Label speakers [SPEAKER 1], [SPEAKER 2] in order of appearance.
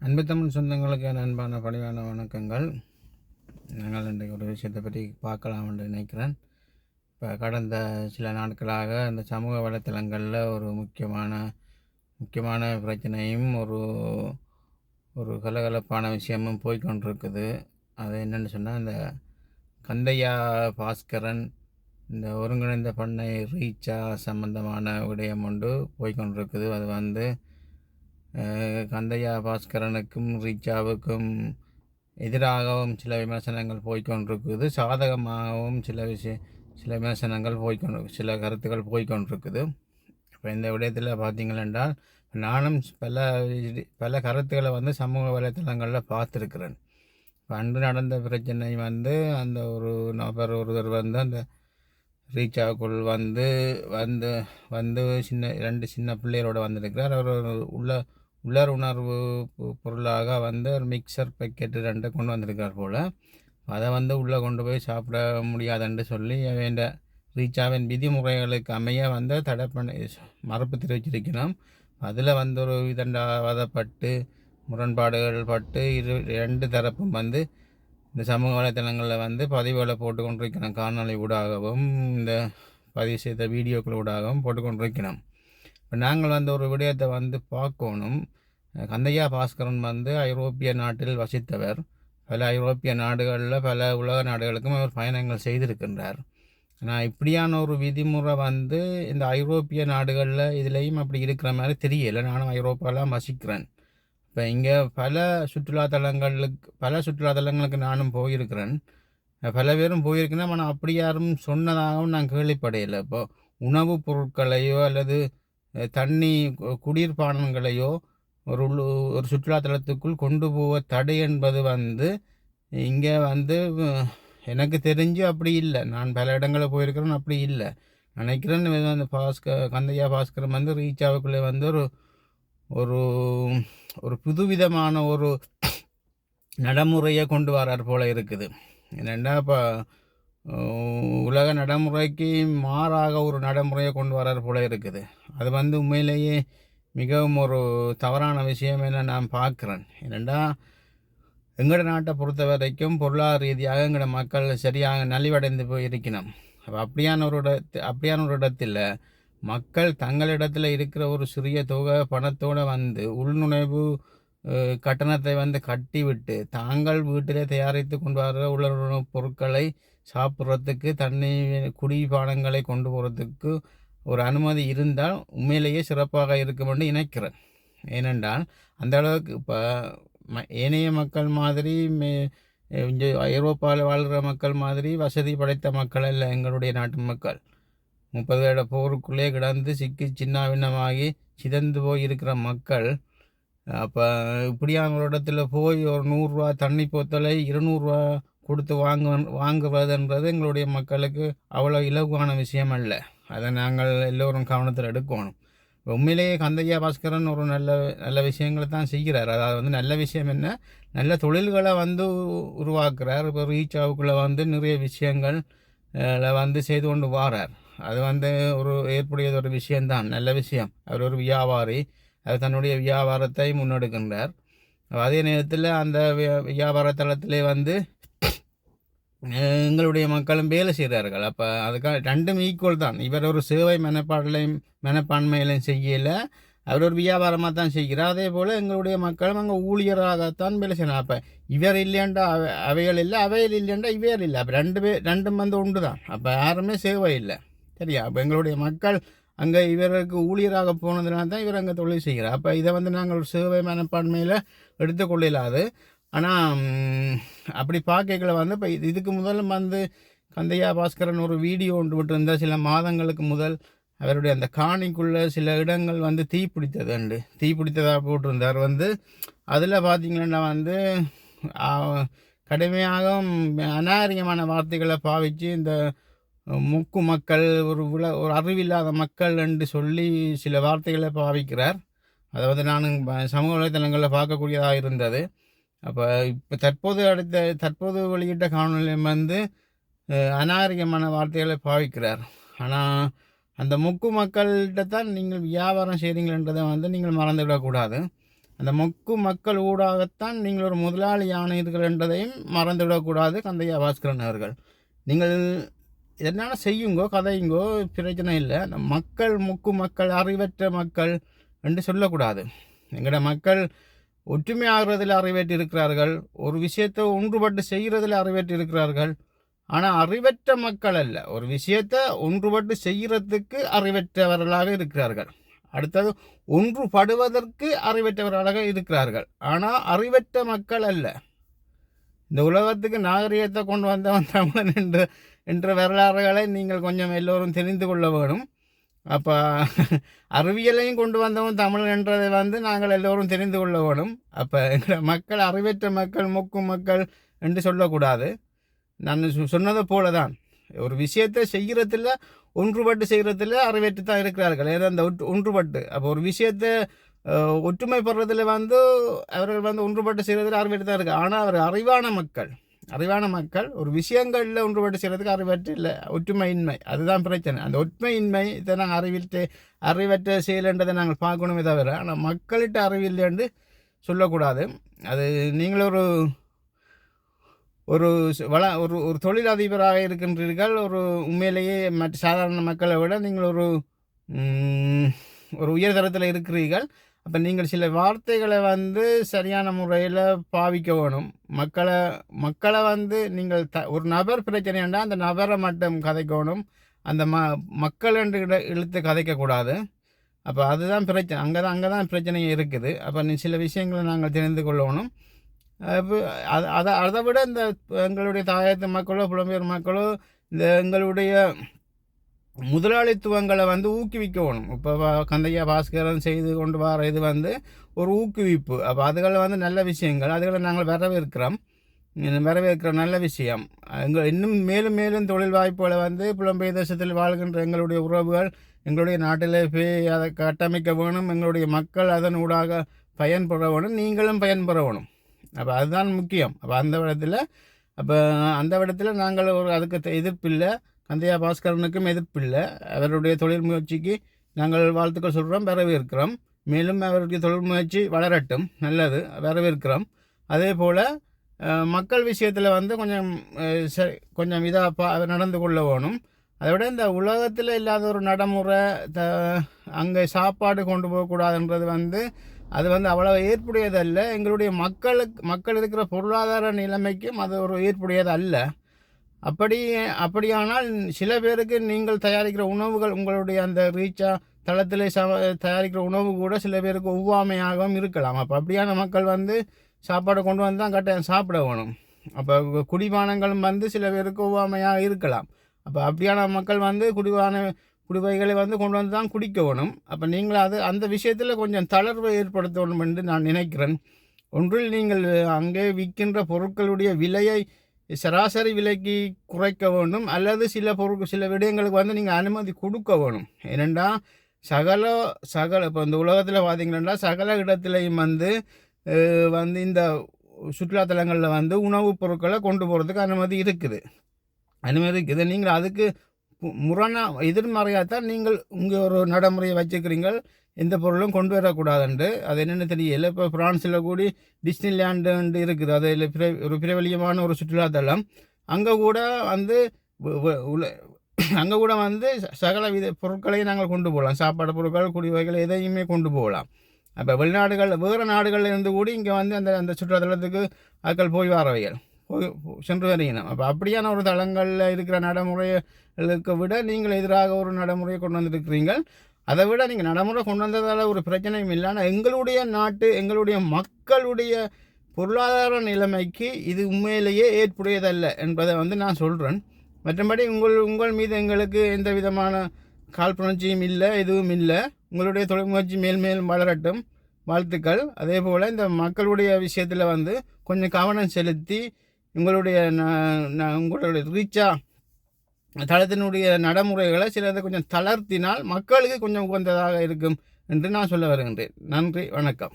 [SPEAKER 1] அன்பு தமிழ் சொந்தங்களுக்கு என் அன்பான பணிவான வணக்கங்கள். நாங்கள் இன்றைக்கு ஒரு விஷயத்தை பற்றி பார்க்கலாம் என்று நினைக்கிறேன். இப்போ கடந்த சில நாட்களாக இந்த சமூக வலைத்தளங்களில் ஒரு முக்கியமான முக்கியமான பிரச்சனையும் ஒரு ஒரு கலகலப்பான விஷயமும் போய்கொண்டிருக்குது அது என்னென்னு சொன்னால் இந்த கந்தையா பாஸ்கரன் இந்த ஒருங்கிணைந்த பண்ணை ரீச்சா சம்பந்தமான விடயம் ஒன்று போய்கொண்டிருக்குது அது வந்து கந்தையா பாஸ்கரனுக்கும் ரீச்சாவுக்கும் எதிராகவும் சில விமர்சனங்கள் போய்கொண்டிருக்குது சாதகமாகவும் சில விஷய சில விமர்சனங்கள் போய்க்கொண்டு சில கருத்துக்கள் போய்கொண்டிருக்குது இப்போ இந்த விடயத்தில் பார்த்தீங்களென்றால் நானும் பல பல கருத்துக்களை வந்து சமூக வலைத்தளங்களில் பார்த்துருக்குறேன். இப்போ அன்று நடந்த பிரச்சனை வந்து அந்த ஒரு நபர் ஒருவர் வந்து அந்த ரீச்சாவுக்குள் வந்து வந்து வந்து சின்ன ரெண்டு சின்ன பிள்ளைகளோடு வந்திருக்கிறார். அவர் உள்ள உலர் உணர்வு பொருளாக வந்து ஒரு மிக்சர் பேக்கெட்டு ரெண்டு கொண்டு வந்திருக்கார் போல். அதை வந்து உள்ளே கொண்டு போய் சாப்பிட முடியாதுன்னு சொல்லி வேண்ட ரீச்சாவின் விதிமுறைகளுக்கு அமைய வந்து தடை பண்ணி மறுப்பு தெரிவிச்சிருக்கிறோம். அதில் வந்து ஒரு விதண்டாவதப்பட்டு முரண்பாடுகள் பட்டு இரு ரெண்டு தரப்பும் வந்து இந்த சமூக வலைத்தளங்களில் வந்து பதிவுகளை போட்டு கொண்டிருக்கிறோம் காணொளி ஊடாகவும் இந்த பதிவு செய்த வீடியோக்கள் ஊடாகவும் போட்டு கொண்டிருக்கிறோம் இப்போ நாங்கள் வந்து ஒரு விடயத்தை வந்து பார்க்கணும். கந்தையா பாஸ்கரன் வந்து ஐரோப்பிய நாட்டில் வசித்தவர். பல ஐரோப்பிய நாடுகளில் பல உலக நாடுகளுக்கும் அவர் பயணங்கள் செய்திருக்கின்றார். ஆனால் இப்படியான ஒரு விதிமுறை வந்து இந்த ஐரோப்பிய நாடுகளில் இதுலேயும் அப்படி இருக்கிற மாதிரி தெரியலை. நானும் ஐரோப்பாலாம் வசிக்கிறேன். இப்போ இங்கே பல சுற்றுலாத்தலங்களுக்கு பல சுற்றுலாத்தலங்களுக்கு நானும் போயிருக்கிறேன். பல பேரும் போயிருக்கேன்னா ஆனால் அப்படி யாரும் சொன்னதாகவும் நான் கேள்விப்படையில இப்போ உணவுப் பொருட்களையோ அல்லது தண்ணி கு- குடிர்பானங்களையோ ஒரு உள்ளு ஒரு சுற்றுலாத்தலத்துக்குள் கொண்டு போக தடை என்பது வந்து இங்கே வந்து எனக்கு தெரிஞ்சு அப்படி இல்லை. நான் பல இடங்களில் போயிருக்கிறேன் அப்படி இல்லை. நினைக்கிறேன் அந்த பாஸ்கர் கந்தையா பாஸ்கரம் வந்து ரீச் ஆகக்குள்ளே வந்து ஒரு ஒரு ஒரு புதுவிதமான ஒரு நடைமுறையை கொண்டு வரார் போல இருக்குது. என்னென்னா இப்போ உலக நடைமுறைக்கு மாறாக ஒரு நடைமுறையை கொண்டு வரார் போல் இருக்குது. அது வந்து உண்மையிலேயே மிகவும் ஒரு தவறான விஷயம் என நான் பார்க்குறேன். என்னென்னா எங்களோட நாட்டை பொறுத்த வரைக்கும் பொருளாதார ரீதியாக எங்களோட மக்கள் சரியாக நலிவடைந்து போய் இருக்கணும் அப்போ அப்படியான ஒரு இடத்து அப்படியான ஒரு இடத்துல மக்கள் தங்களிடத்தில் இருக்கிற ஒரு சிறிய தொகை பணத்தோடு வந்து உள்நுழைவு கட்டணத்தை வந்து கட்டிவிட்டு தாங்கள் வீட்டிலே தயாரித்து கொண்டு வர உள்ள பொருட்களை சாப்பிட்றதுக்கு தண்ணி குடிபானங்களை கொண்டு போகிறதுக்கு ஒரு அனுமதி இருந்தால் உண்மையிலேயே சிறப்பாக இருக்கும் என்று நினைக்கிறேன். ஏனென்றால் அந்த அளவுக்கு இப்போ ம ஏனைய மக்கள் மாதிரி மே இங்கே ஐரோப்பாவில் வாழ்கிற மக்கள் மாதிரி வசதி படைத்த மக்கள் அல்ல எங்களுடைய நாட்டு மக்கள். முப்பது வருட போருக்குள்ளே கிடந்து சிக்கி சின்னாபின்னமாகி சிதந்து போய் இருக்கிற மக்கள் அப்போ இப்படியான ஒரு இடத்துல போய் ஒரு நூறுரூவா தண்ணி போத்தலை இருநூறுவா கொடுத்து வாங்க வாங்குவதுன்றது எங்களுடைய மக்களுக்கு அவ்வளோ இலகுவான விஷயம் அல்ல. அதை நாங்கள் எல்லோரும் கவனத்தில் எடுக்கணும். உண்மையிலேயே கந்தையா பாஸ்கரன் ஒரு நல்ல நல்ல விஷயங்களை தான் செய்கிறார். அதாவது வந்து நல்ல விஷயம் என்ன? நல்ல தொழில்களை வந்து உருவாக்குறார். இப்போ ரீச்சாவுக்குள்ளே வந்து நிறைய விஷயங்கள் வந்து செய்து கொண்டு வாரார். அது வந்து ஒரு ஏற்புடையது ஒரு விஷயம்தான். நல்ல விஷயம். அவர் ஒரு வியாபாரி. அவர் தன்னுடைய வியாபாரத்தை முன்னெடுக்கின்றார். அதே நேரத்தில் அந்த வியா- வியாபார தளத்திலே வந்து எங்களுடைய மக்களும் வேலை செய்கிறார்கள் அப்போ அதுக்காக ரெண்டும் ஈக்குவல் தான். இவர் ஒரு சேவை மனப்பாடலையும் மனப்பான்மையிலையும் செய்யலை. அவர் ஒரு வியாபாரமாக தான் செய்கிறார். அதே போல் எங்களுடைய மக்களும் அங்கே ஊழியராகத்தான் வேலை செய்யணும் அப்போ இவர் இல்லையாண்டா அவ அவைகள் இல்லை அவைகள் இல்லையாண்டா இவர் இல்லை. அப்போ ரெண்டு பேர் ரெண்டும் வந்து ஒன்று தான். அப்போ யாருமே சேவை இல்லை. சரியா? அப்போ எங்களுடைய மக்கள் அங்கே இவருக்கு ஊழியராக போனதுனால தான் இவர் அங்கே தொழில் செய்கிறார். அப்போ இதை வந்து நாங்கள் ஒரு சேவை மனப்பான்மையில் எடுத்துக்கொள்ளலாது ஆனால் அப்படி பார்க்கல வந்து இப்போ இதுக்கு முதல்ல வந்து கந்தையா பாஸ்கரன் ஒரு வீடியோ ஒன்று விட்டிருந்த சில மாதங்களுக்கு முதல் அவருடைய அந்த காணிக்குள்ள சில இடங்கள் வந்து தீ பிடித்ததுண்டு தீ பிடித்ததாக போட்டிருந்தார். வந்து அதில் பார்த்திங்கன்னா வந்து கடுமையாக அநாகரிகமான வார்த்தைகளை பாவித்து இந்த முக்கு மக்கள் ஒரு உல ஒரு அறிவில்லாத மக்கள் என்று சொல்லி சில வார்த்தைகளை பாவிக்கிறார். அதை வந்து நான் சமூக வலைத்தளங்களில் பார்க்கக்கூடியதாக இருந்தது. அப்போ இப்போ தற்போது அடுத்த தற்போது வெளியிட்ட காணொலியம் வந்து அஹ், அநாகரிகமான வார்த்தைகளை பாவிக்கிறார். ஆனால் அந்த முக்கு மக்கள்கிட்ட தான் நீங்கள் வியாபாரம் செய்கிறீங்களன்றதை வந்து நீங்கள் மறந்துவிடக்கூடாது அந்த மொக்கு மக்கள் ஊடாகத்தான் நீங்கள் ஒரு முதலாளி ஆணையர்கள் என்றதையும் மறந்துவிடக்கூடாது கந்தையா பாஸ்கரன் அவர்கள். நீங்கள் என்னென்ன செய்யுங்கோ கதையுங்கோ பிரச்சனை இல்லை. அந்த மக்கள் முக்கு மக்கள் அறிவற்ற மக்கள் என்று சொல்லக்கூடாது. எங்களோட மக்கள் ஒற்றுமையாகிறதில் அறிவேற்றிருக்கிறார்கள் ஒரு விஷயத்தை ஒன்றுபட்டு செய்கிறதில் அறிவேற்றிருக்கிறார்கள். ஆனால் அறிவற்ற மக்கள் அல்ல. ஒரு விஷயத்தை ஒன்றுபட்டு செய்கிறதுக்கு அறிவற்றவர்களாக இருக்கிறார்கள். அடுத்தது ஒன்றுபடுவதற்கு அறிவற்றவர்களாக இருக்கிறார்கள். ஆனால் அறிவற்ற மக்கள் அல்ல. இந்த உலகத்துக்கு நாகரிகத்தை கொண்டு வந்தவன் தமிழன் என்று என்ற வரலாறுகளை நீங்கள் கொஞ்சம் எல்லோரும் தெரிந்து கொள்ள வேணும். அப்போ அறிவியலையும் கொண்டு வந்தவன் தமிழ் என்றதை வந்து நாங்கள் எல்லோரும் தெரிந்து கொள்ள வேணும் அப்போ எங்களை மக்கள் அறிவற்ற மக்கள் முக்கும் மக்கள் என்று சொல்லக்கூடாது. நான் சொன்னதை போல தான் ஒரு விஷயத்தை செய்கிறதில் ஒன்றுபட்டு செய்கிறதில் அறிவற்று தான் இருக்கிறார்கள். ஏதோ அந்த ஒன்றுபட்டு. அப்போ ஒரு விஷயத்தை ஒற்றுமைப்படுறதில் வந்து அவர்கள் வந்து ஒன்றுபட்டு செய்கிறதில் அறிவற்று தான் இருக்குது ஆனால் அவர் அறிவான மக்கள். அறிவான மக்கள் ஒரு விஷயங்களில் ஒன்றுபட்டு செய்கிறதுக்கு அறிவற்று இல்லை. ஒற்றுமையின்மை அதுதான் பிரச்சனை. அந்த ஒற்றுமையின்மை இதை நாங்கள் அறிவிட்டு அறிவற்ற செயல்ன்றதை நாங்கள் பார்க்கணுமே தவிர ஆனால் மக்கள்கிட்ட அறிவில்லைன்னு சொல்லக்கூடாது. அது நீங்கள் ஒரு ஒரு வள ஒரு ஒரு தொழிலதிபராக இருக்கின்றீர்கள். ஒரு உண்மையிலேயே மற்ற சாதாரண மக்களை விட நீங்கள் ஒரு ஒரு உயர்தரத்தில் இருக்கிறீர்கள். அப்போ நீங்கள் சில வார்த்தைகளை வந்து சரியான முறையில் பாவிக்க வேணும். மக்களை மக்களை வந்து நீங்கள் த ஒரு நபர் பிரச்சனைன்னா அந்த நபரை மட்டும் கதைக்கணும் அந்த ம மக்கள் என்று இழுத்து கதைக்கக்கூடாது அப்போ அதுதான் பிரச்சனை அங்கே தான் அங்கே தான் பிரச்சனை இருக்குது. அப்போ நீ சில விஷயங்களை நாங்கள் தெரிந்து கொள்ளணும் அப்போ அது அதை அதை விட இந்த எங்களுடைய தாயத்து மக்களோ புலம்பெயர் மக்களோ இந்த எங்களுடைய முதலாளித்துவங்களை வந்து ஊக்குவிக்கணும். இப்போ கந்தையா பாஸ்கரன் செய்து கொண்டு வர இது வந்து ஒரு ஊக்குவிப்பு. அப்போ அதுகளை வந்து நல்ல விஷயங்கள். அதுகளை நாங்கள் வரவேற்கிறோம். வரவேற்கிற நல்ல விஷயம். எங்கள் இன்னும் மேலும் மேலும் தொழில் வாய்ப்புகளை வந்து புலம்பெயர் தேசத்தில் வாழ்கின்ற எங்களுடைய உறவுகள் எங்களுடைய நாட்டில் போய் அதை கட்டமைக்க வேணும். எங்களுடைய மக்கள் அதன் ஊடாக பயன்பெற வேணும். நீங்களும் பயன்பெற வேணும். அப்போ அதுதான் முக்கியம். அப்போ அந்த இடத்துல அப்போ அந்த இடத்துல நாங்கள் ஒரு அதுக்கு எதிர்ப்பு எதிர்ப்பில்லை கந்தையா பாஸ்கரனுக்கும் எதிர்ப்பில்லை அவருடைய தொழில் முயற்சிக்கு நாங்கள் வாழ்த்துக்கள் சொல்கிறோம் வரவேற்கிறோம். மேலும் அவருடைய தொழில் முயற்சி வளரட்டும் நல்லது வரவேற்கிறோம். அதே போல் மக்கள் விஷயத்தில் வந்து கொஞ்சம் சரி கொஞ்சம் இதாக பா நடந்து கொள்ள வேணும். அதை விட இந்த உலகத்தில் இல்லாத ஒரு நடைமுறை த அங்கே சாப்பாடு கொண்டு போகக்கூடாதுன்றது வந்து அது வந்து அவ்வளோ ஏற்புடையதல்ல. எங்களுடைய மக்களுக்கு மக்கள் இருக்கிற பொருளாதார நிலைமைக்கும் அது ஒரு ஏற்புடையது அல்ல அப்படி அப்படியானால் சில பேருக்கு நீங்கள் தயாரிக்கிற உணவுகள் உங்களுடைய அந்த ரீச்சா தளத்தில் ச தயாரிக்கிற உணவு கூட சில பேருக்கு ஒவ்வாமையாகவும் இருக்கலாம். அப்போ அப்படியான மக்கள் வந்து சாப்பாடு கொண்டு வந்து தான் கட்டாயம் சாப்பிட வேணும். அப்போ குடிபானங்களும் வந்து சில பேருக்கு ஒவ்வாமையாக இருக்கலாம். அப்போ அப்படியான மக்கள் வந்து குடிபான குடிவைகளை வந்து கொண்டு வந்து தான் குடிக்க வேணும். அப்போ நீங்கள் அது அந்த விஷயத்தில் கொஞ்சம் தளர்வை ஏற்படுத்தணும் என்று நான் நினைக்கிறேன். ஒன்றில் நீங்கள் அங்கே விற்கின்ற பொருட்களுடைய விலையை சராசரி விலைக்கு குறைக்க வேண்டும் அல்லது சில பொருட்கள் சில விடயங்களுக்கு வந்து நீங்கள் அனுமதி கொடுக்க வேணும். ஏனெண்டா சகல சகல இப்போ இந்த உலகத்தில் பார்த்தீங்கன்னா சகல இடத்துலையும் வந்து வந்து இந்த சுற்றுலாத்தலங்களில் வந்து உணவுப் பொருட்களை கொண்டு போகிறதுக்கு அனுமதி இருக்குது. அனுமதி இருக்குது. நீங்கள் அதுக்கு முரணாக எதிர்மறையாக தான் நீங்கள் உங்கள் ஒரு நடைமுறையை வச்சுக்கிறீங்கள். எந்த பொருளும் கொண்டு வரக்கூடாதுண்டு. அது என்னென்னு தெரியல. இப்போ ஃப்ரான்ஸில் கூடி டிஸ்னிலேண்டு இருக்குது. அது பிர ஒரு பிரபலியமான ஒரு சுற்றுலாத்தலம். அங்கே கூட வந்து அங்கே கூட வந்து ச- சகல வித பொருட்களையும் நாங்கள் கொண்டு போகலாம். சாப்பாடு பொருட்கள் குடிவகைகள் எதையுமே கொண்டு போகலாம். அப்போ வெளிநாடுகள் வேறு நாடுகளில் இருந்து கூட இங்கே வந்து அந்த அந்த சுற்றுலாத்தலத்துக்கு ஆட்கள் போய் வரவைகள். போய் சென்று வருகிறோம் அப்போ அப்படியான ஒரு தளங்களில் இருக்கிற நடைமுறைகளுக்கு விட நீங்கள் எதிராக ஒரு நடைமுறையை கொண்டு வந்திருக்கிறீர்கள். அதை விட நீங்கள் நடைமுறை கொண்டு வந்ததால் ஒரு பிரச்சனையும் இல்லை. ஆனால் எங்களுடைய நாட்டு எங்களுடைய மக்களுடைய பொருளாதார நிலைமைக்கு இது உண்மையிலேயே ஏற்புடையதல்ல என்பதை வந்து நான் சொல்கிறேன் மற்றபடி உங்கள் உங்கள் மீது எங்களுக்கு எந்த விதமான காழ்ப்புணர்ச்சியும் இல்லை எதுவும் இல்லை. உங்களுடைய தொழில்முயற்சி மேல் மேலும் வளரட்டும். வாழ்த்துக்கள். அதே போல் இந்த மக்களுடைய விஷயத்தில் வந்து கொஞ்சம் கவனம் செலுத்தி உங்களுடைய நான் உங்களுடைய ரீச்சாக தளத்தினுடைய நடைமுறைகளை சிலதை கொஞ்சம் தளர்த்தினால் மக்களுக்கு கொஞ்சம் உகந்ததாக இருக்கும் என்று நான் சொல்ல வருகின்றேன். நன்றி வணக்கம்.